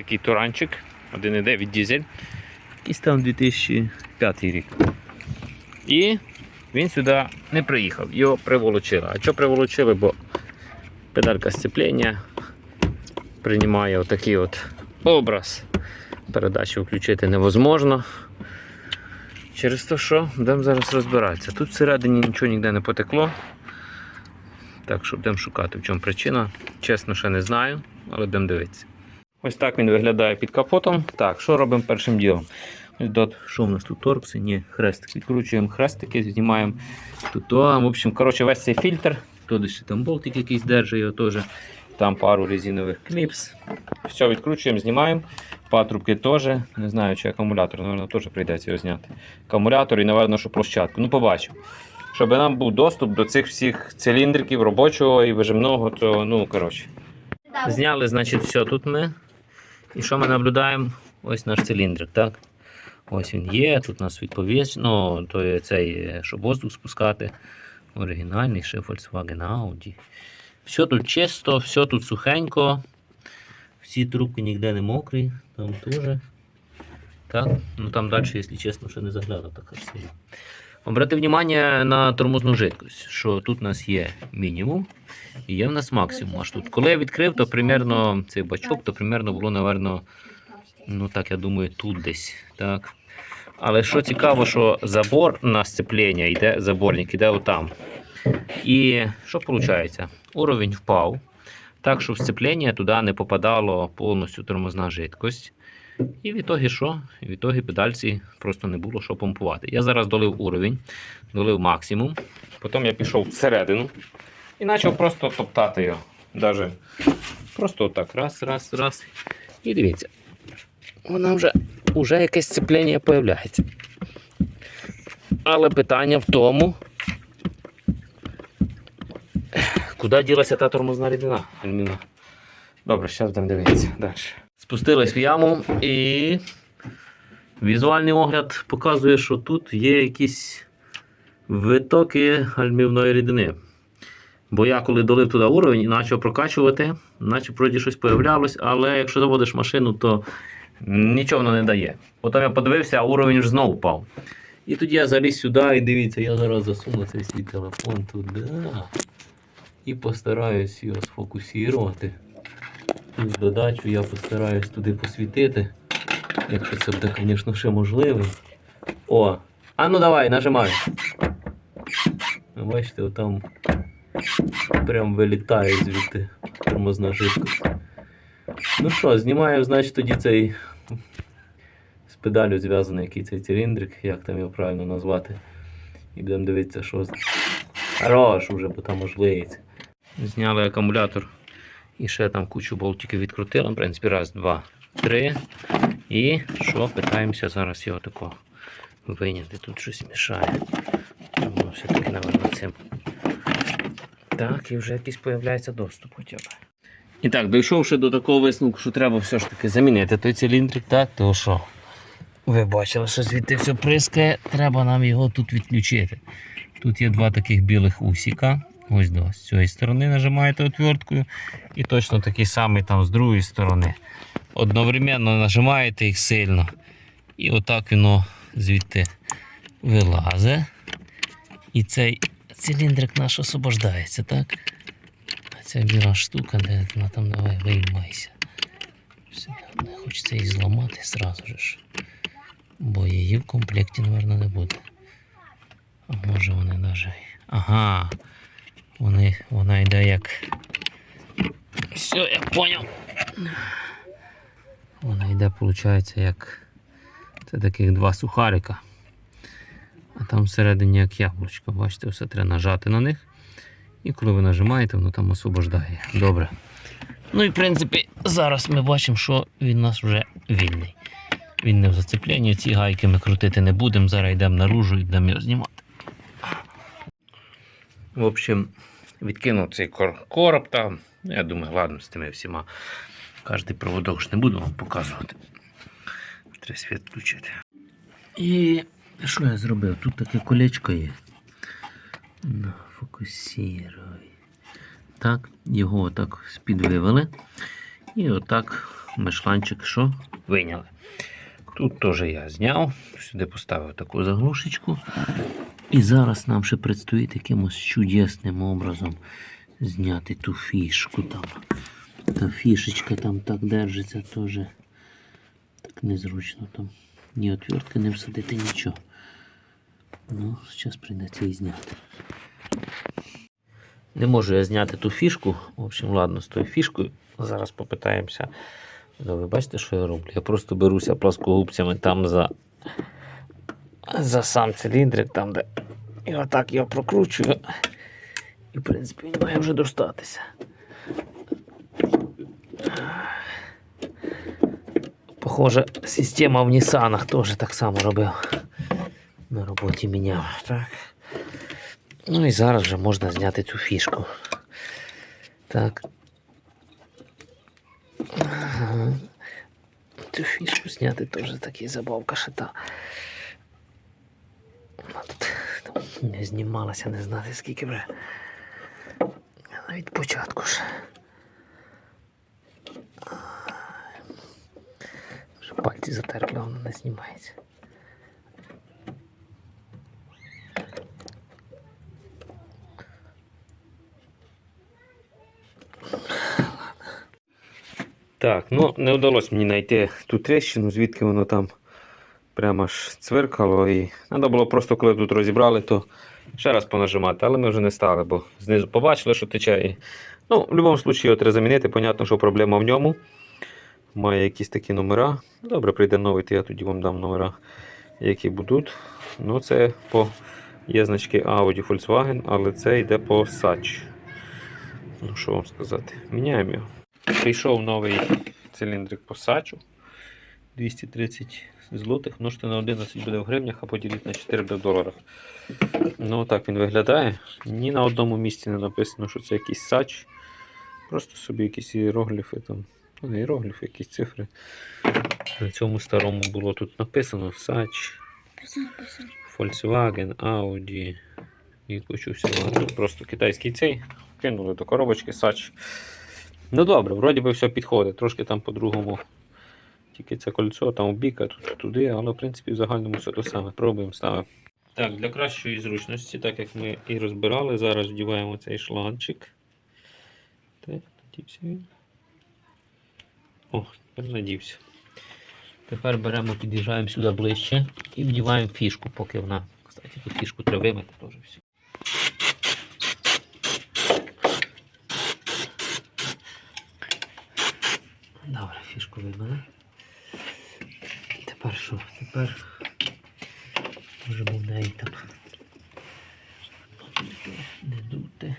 такий туранчик, 1,9 дізель. Якийсь там 2005 рік. І він сюди не приїхав, його приволочили. А що приволочили? Бо педалька сцеплення приймає отакий от образ. Передачу включити невозможно. Через те, що будемо зараз розбиратися. Тут всередині нічого ніде не потекло. Так що будемо шукати, в чому причина. Чесно, ще не знаю, але будемо дивитися. Ось так він виглядає під капотом. Так, що робимо першим ділом? Ось що в нас тут торкси? Ні, хрестик. Відкручуємо хрестики, знімаємо тут. В общем, коротше, весь цей фільтр. Тут ще там болтик якийсь держить його теж. Там пару резинових кліпс. Все, відкручуємо, знімаємо. Патрубки теж. Не знаю, чи акумулятор, напевно, теж прийдеться його зняти. Акумулятор і, напевно, що площадку. Ну, побачимо. Щоб нам був доступ до цих всіх циліндриків робочого і вижимного, то ну коротше. Зняли, значить, все тут ми. І що ми наблюдаємо? Ось наш циліндрик, так? Ось він є, тут у нас відповідь, ну, то є цей, е, щоб воздух спускати. Оригінальний ще Volkswagen Audi. Все тут чисто, все тут сухенько. Всі трубки ніде не мокрі, там теж. Так, ну там далі, якщо чесно, ще не заглядав так сильно. Обрати внимание на тормозну жидкость, що тут у нас є мінімум і є в нас максимум. Аж тут. Коли я відкрив, то примерно цей бачок, то примерно було, напевно, ну так я думаю, тут десь. Так. Але що цікаво, що забор на сцеплення йде, заборник йде отам. І що виходить? Уровень впав, так що в сцеплення туди не попадало повністю тормозна жидкость. І в ітогі що? В ітогі педальці просто не було що помпувати. Я зараз долив уровень, долив максимум. Потім я пішов всередину і почав просто топтати його. Даже просто отак. Раз, раз, раз. І дивіться. Вона вже, вже якесь сцеплення з'являється. Але питання в тому, куди ділася та тормозна рідина? Добре, зараз будемо дивитися далі. Спустились в яму і візуальний огляд показує, що тут є якісь витоки альмівної рідини. Бо я коли долив туди уровень і почав прокачувати, наче вроді щось появлялось, але якщо заводиш машину, то нічого воно не дає. Потім я подивився, а уровень ж знову впав. І тоді я заліз сюди і дивіться, я зараз засуну цей свій телефон туди. І постараюсь його сфокусувати. Тут додачу я постараюсь туди посвітити. Якщо це буде, звісно, ще можливо. О! А ну давай, нажимай. Бачите, отам прям вилітає звідти тормозна жидкость. Ну що, знімаю, значить, тоді цей з педалю зв'язаний який цей циліндрик, як там його правильно назвати. І будемо дивитися, що. Хорош уже, бо там можливість. Зняли акумулятор і ще там кучу болтиків відкрутили. В принципі, раз, два, три. І що, питаємося зараз його тако виняти. Тут щось мішає. Тому все-таки, напевно, цим. Так, і вже якийсь появляється доступ хоча б. І так, дійшовши до такого висновку, що треба все ж таки замінити той циліндрик, так, то що? Ви бачили, що звідти все прискає, треба нам його тут відключити. Тут є два таких білих усіка. Ось до з цієї сторони нажимаєте отверткою. І точно такий самий там з другої сторони. Одновременно нажимаєте їх сильно. І отак воно звідти вилазить. І цей циліндрик наш освобождається, так? Ця біла штука, де вона там давай виймайся. Все, Не хочеться її зламати зразу ж. Бо її в комплекті, мабуть, не буде. А може вони навіть. Ага. Вони, вона йде як. Все, я понял. Вона йде, виходить, як. Це таких два сухарика. А там всередині як яблучко. Бачите, все треба нажати на них. І коли ви нажимаєте, воно там освобождає. Добре. Ну і в принципі, зараз ми бачимо, що він у нас вже вільний. Він не в зацепленні, ці гайки ми крутити не будемо. Зараз йдемо наружу і будемо його знімати. В общем, відкинув цей короб там. Ну, Я думаю, ладно, з тими всіма. Кожний проводок ж не буду вам показувати. Треба світ включити. І що я зробив? Тут таке колечко є. Фокусіруй. Так, його отак спідвивели. І отак ми шланчик що? Виняли. Тут теж я зняв, сюди поставив таку заглушечку. І зараз нам ще предстоїть якимось чудесним образом зняти ту фішку там. Та фішечка там так держиться теж. Так незручно там. Ні отвертки не всадити, нічого. Ну, зараз прийдеться її зняти. Не можу я зняти ту фішку. В общем, ладно, з тою фішкою. Зараз попитаємося. Ну, ви бачите, що я роблю? Я просто беруся плоскогубцями там за, за сам циліндрик, там, де. І отак його прокручую. І, в принципі, він має вже достатися. Похоже, система в Нісанах теж так само робив. На роботі міняв. Так. Ну і зараз вже можна зняти цю фішку. Так. Ага. Цю фішку зняти теж такий забавка шита. Не знімалася, не знати скільки вже. Навіть початку ж. Вже пальці затерпли, воно не знімається. Так, ну не вдалося мені знайти ту тріщину, звідки воно там прямо аж цвиркало. І треба було просто, коли тут розібрали, то ще раз понажимати, але ми вже не стали, бо знизу побачили, що тече. І... Ну, в будь-якому випадку треба замінити. Понятно, що проблема в ньому. Має якісь такі номера. Добре, прийде новий, то я тоді вам дам номера, які будуть. Ну, це по є значки Audi Volkswagen, але це йде по SAC. Ну, що вам сказати? Міняємо його. Прийшов новий циліндрик по сачу 230 злотих, множити на 11 буде в гривнях, а поділити на 4 буде в доларах. Ну так він виглядає. Ні на одному місці не написано, що це якийсь сач. Просто собі якісь іерогліфи там. Ну, не іерогліфи, якісь цифри. На цьому старому було тут написано сач, Volkswagen, Audi і кучу всього. Тут просто китайський цей. Кинули до коробочки сач. Ну добре, вроді би все підходить. Трошки там по-другому. Тільки це кольцо там у бік, тут туди, але в принципі в загальному все те саме. Пробуємо ставимо. Так, для кращої зручності, так як ми і розбирали, зараз вдіваємо цей шланчик. Так, надівся він. О, тепер надівся. Тепер беремо, під'їжджаємо сюди ближче і вдіваємо фішку, поки вона. Кстати, тут фішку треба вимити теж всю. Добре, фішку вибили. Тепер що? Тепер можемо в неї там не дути.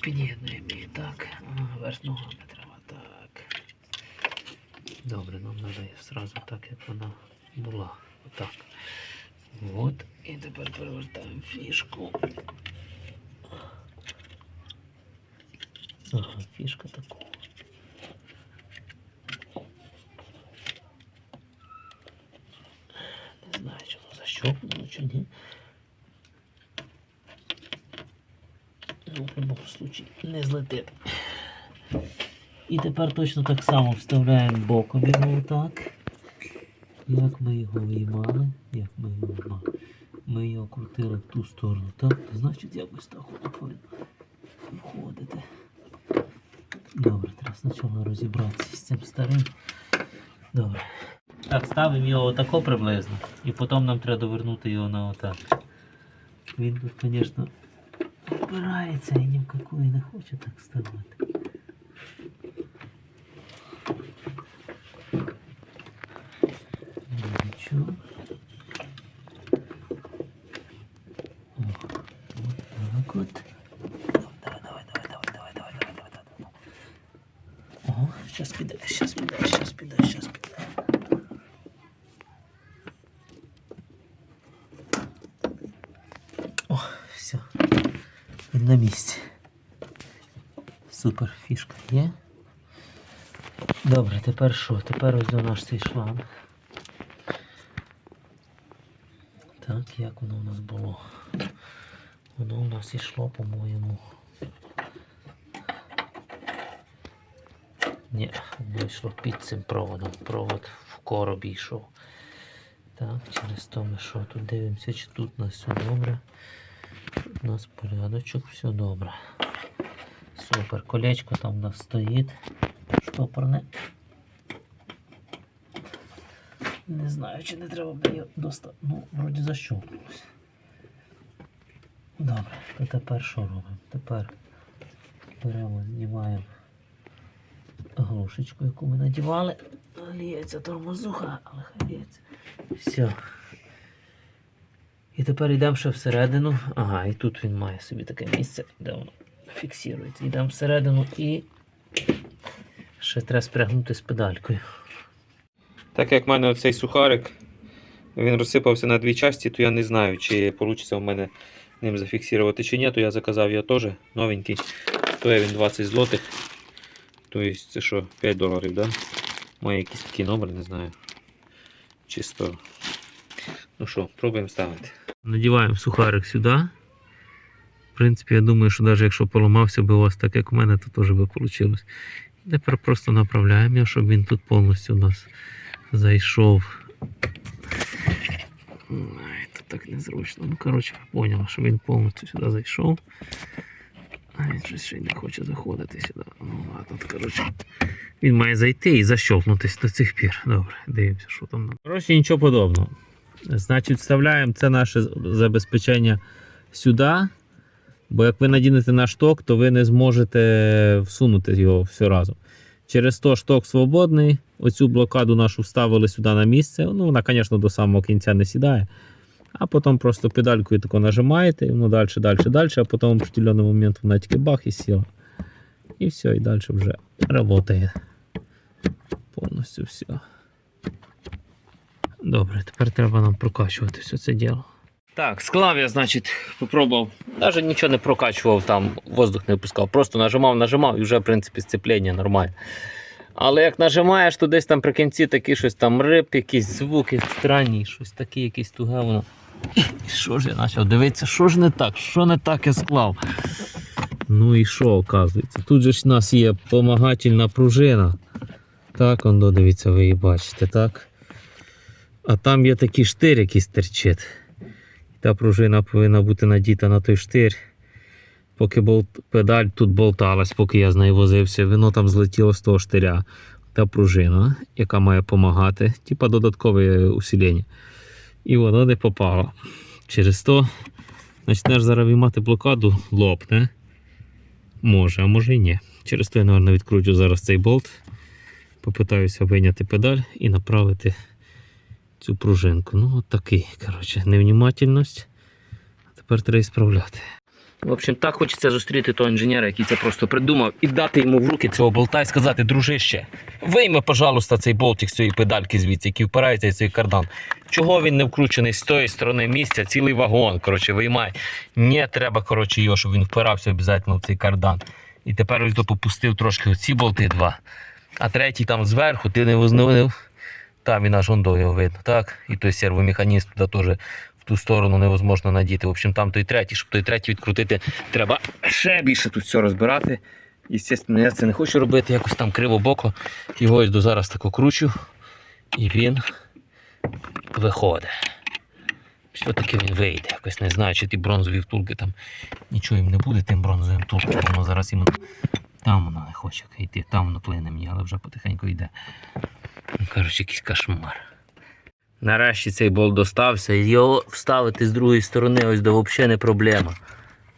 Під'єднуємо її так. А, верх ногами треба так. Добре, нам треба зразу так, як вона була. Отак. От. І тепер перевертаємо фішку. Ага, фішка такого. Не знаю, чи воно защелкнуло, чи ні. В будь-якому случаї не злетить. І тепер точно так само вставляємо боком його отак. Як ми його виймали, як ми його виймали. Ми його крутили в ту сторону, так? Значить якось так воно повинно входити. Добре, треба спочатку розібратися з цим старим. Добре. Так, ставимо його отако приблизно. І потім нам треба довернути його на отак. Він тут, звісно, опирається і ні в какую не хоче так ставати. Супер, фішка є. Добре, тепер що? Тепер ось до наш цей шланг. Так, як воно у нас було? Воно у нас ішло, по-моєму. Ні, не йшло під цим проводом. Провод в коробі йшов. Так, через то ми що тут дивимося, чи тут у нас все добре. У нас порядочок, все добре. Супер, колечко там у нас стоїть. Штопорне. Не знаю, чи не треба буде достати. Ну, вроді защолкнулося. Добре, то тепер що робимо? Тепер беремо, знімаємо глушечку, яку ми надівали. Ліється тормозуха, але хай ліється. Все. І тепер йдемо ще всередину. Ага, і тут він має собі таке місце, де воно фіксується. Йдемо всередину і ще треба спрягнути з педалькою. Так як в мене оцей сухарик, він розсипався на дві часті, то я не знаю, чи вийде в мене ним зафіксувати чи ні, то я заказав його теж новенький. Стоїть він 20 злотих. Тобто це що, 5 доларів, да? Має якийсь такий номер, не знаю. Чисто. Ну що, пробуємо ставити. Надіваємо сухарик сюди. В принципі, я думаю, що навіть якщо поламався би у вас так, як у мене, то теж би вийшло. І тепер просто направляємо його, щоб він тут повністю у нас зайшов. Ай, Це так незручно. Ну, коротше, ви поняли, що він повністю сюди зайшов. А він щось ще не хоче заходити сюди. Ну ладно, то, коротше. Він має зайти і защелкнутися до цих пір. Добре, дивимося, що там. Коротше, нічого подобного. Значить, вставляємо це наше забезпечення сюди. Бо як ви надінете на шток, то ви не зможете всунути його все разом. Через то шток свободний. Оцю блокаду нашу вставили сюди на місце. Ну, вона, звісно, до самого кінця не сідає. А потім просто педалькою тако нажимаєте, і воно далі, далі, далі, а потім в определенний момент вона тільки бах і сіла. І все, і далі вже працює. Повністю все. Добре, тепер треба нам прокачувати все це діло. Так, склав я, значить, попробував. Навіть нічого не прокачував, там воздух не випускав. Просто нажимав, нажимав і вже, в принципі, сцеплення нормальне. Але як нажимаєш, то десь там при кінці такі щось там рип, якісь звуки странні, щось таке, якесь туге воно. Що ж я почав дивитися, що ж не так, що не так я склав. Ну і що, оказується? Тут же ж у нас є помагательна пружина. Так, он дивіться, ви її бачите, так? А там є такий штир, який стерчить. Та пружина повинна бути надіта на той штир. Поки болт, педаль тут болталась, поки я з нею возився, воно там злетіло з того штиря. Та пружина, яка має допомагати, типа додаткове усилення. І воно не попало. Через то почнеш зараз виймати блокаду, лопне. Може, а може і ні. Через то я, мабуть, відкручу зараз цей болт. Попитаюся вийняти педаль і направити цю пружинку. Ну, от такий, коротше, невнімательність. Тепер треба справляти. В общем, так хочеться зустріти того інженера, який це просто придумав, і дати йому в руки цього болта і сказати, дружище, вийми, пожалуйста, цей болтик з цієї педальки звідси, який впирається в цей кардан. Чого він не вкручений з тої сторони місця, цілий вагон, коротше, виймай. Не треба, коротше, його, щоб він впирався обов'язково в цей кардан. І тепер ось то попустив трошки оці болти два. А третій там зверху, ти не встановив. Там він аж ондо його видно, так? І той сервомеханізм туди теж в ту сторону невозможно надіти. В общем, там той третій, щоб той третій відкрутити, треба ще більше тут все розбирати. І, звісно, я це не хочу робити, якось там криво боко. Його ось до зараз так окручу. І він виходить. Все-таки він вийде. Якось не знаю, чи ті бронзові втулки там нічого їм не буде, тим бронзовим втулкам. Воно зараз іменно там воно не хоче йти, там воно плине мені, але вже потихеньку йде. Ну, коротше, якийсь кошмар. Нарешті цей болт достався, і його вставити з другої сторони ось до взагалі не проблема.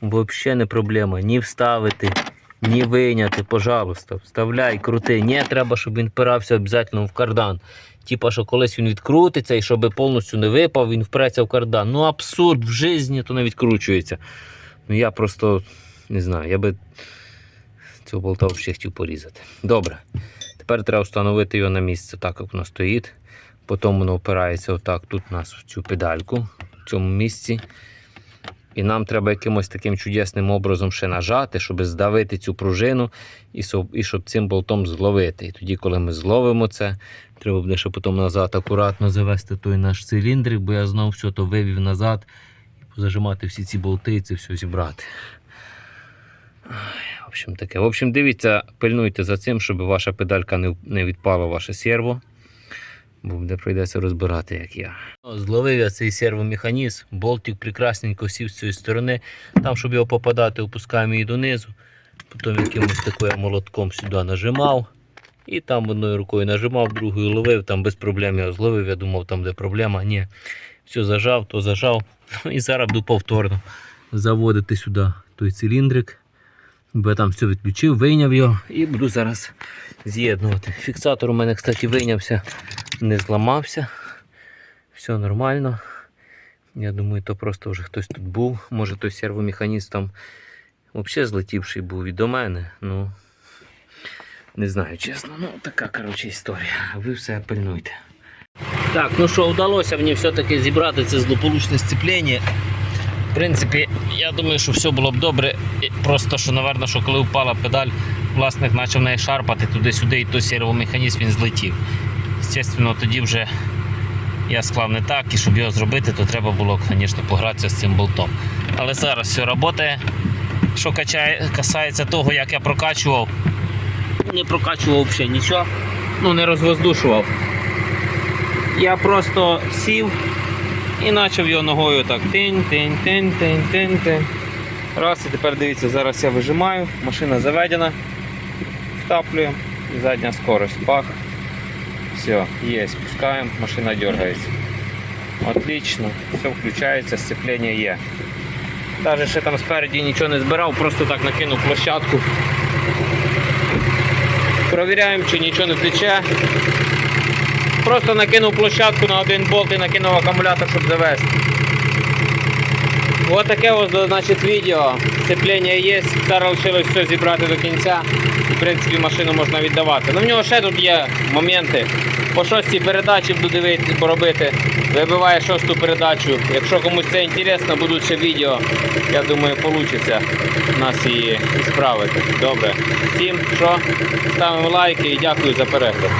Взагалі не проблема. Ні вставити, ні вийняти, пожалуйста. Вставляй, крути. Не треба, щоб він впирався обов'язково в кардан. Типа, що колись він відкрутиться і щоб повністю не випав, він впреться в кардан. Ну абсурд в житті то не відкручується. Ну я просто не знаю, я би цього болта взагалі хотів порізати. Добре. Тепер треба встановити його на місце, так як воно стоїть. Потім воно опирається отак тут у нас в цю педальку, в цьому місці. І нам треба якимось таким чудесним образом ще нажати, щоб здавити цю пружину і, щоб цим болтом зловити. І тоді, коли ми зловимо це, треба буде ще потім назад акуратно завести той наш циліндрик, бо я знову все то вивів назад і позажимати всі ці болти і це все зібрати. В общем, таке. В общем, дивіться, пильнуйте за цим, щоб ваша педалька не, відпала ваше серво. Бо буде прийдеться розбирати, як я. Зловив я цей сервомеханізм, болтик прекрасненько сів з цієї сторони. Там, щоб його попадати, опускаємо її донизу. Потім якимось таким молотком сюди нажимав. І там одною рукою нажимав, другою ловив, там без проблем я зловив. Я думав, там де проблема. Ні. Все зажав, то зажав. І зараз буду повторно заводити сюди той циліндрик. Бо я там все відключив, вийняв його і буду зараз з'єднувати. Фіксатор у мене, кстати, вийнявся, не зламався. Все нормально. Я думаю, то просто вже хтось тут був. Може той сервомеханізм там взагалі злетівший був і до мене. Ну, не знаю, чесно. Ну, така, коротше, історія. Ви все пильнуйте. Так, ну що, вдалося мені все-таки зібрати це злополучне сцеплення. Принципі, я думаю, що все було б добре. Просто що, напевно, що коли впала педаль, власник почав неї шарпати туди-сюди, і той сервомеханізм він злетів. Звісно, тоді вже я склав не так, і щоб його зробити, то треба було, звісно, погратися з цим болтом. Але зараз все працює. Що качає, касається того, як я прокачував, не прокачував взагалі нічого, ну не розвоздушував. Я просто сів і почав його ногою так тинь, тинь, тинь, тинь, тинь, тинь. Раз, і тепер дивіться, зараз я вижимаю, машина заведена, втаплюємо і задня скорость. Пах. Все, є, спускаємо, машина дергається. Отлично, все включається, сцеплення є. Навіть ще там спереді нічого не збирав, просто так накинув площадку. Провіряємо, чи нічого не тече. Просто накинув площадку на один болт і накинув акумулятор, щоб завести. Ось таке ось, значить, відео. Сцеплення є, зараз лишилось все зібрати до кінця. В принципі, машину можна віддавати. Ну в нього ще тут є моменти. По шостій передачі буду дивитися, поробити. Вибиває шосту передачу. Якщо комусь це інтересно, будуть ще відео. Я думаю, вийде нас її справити. Добре. Всім що? Ставимо лайки і дякую за перегляд.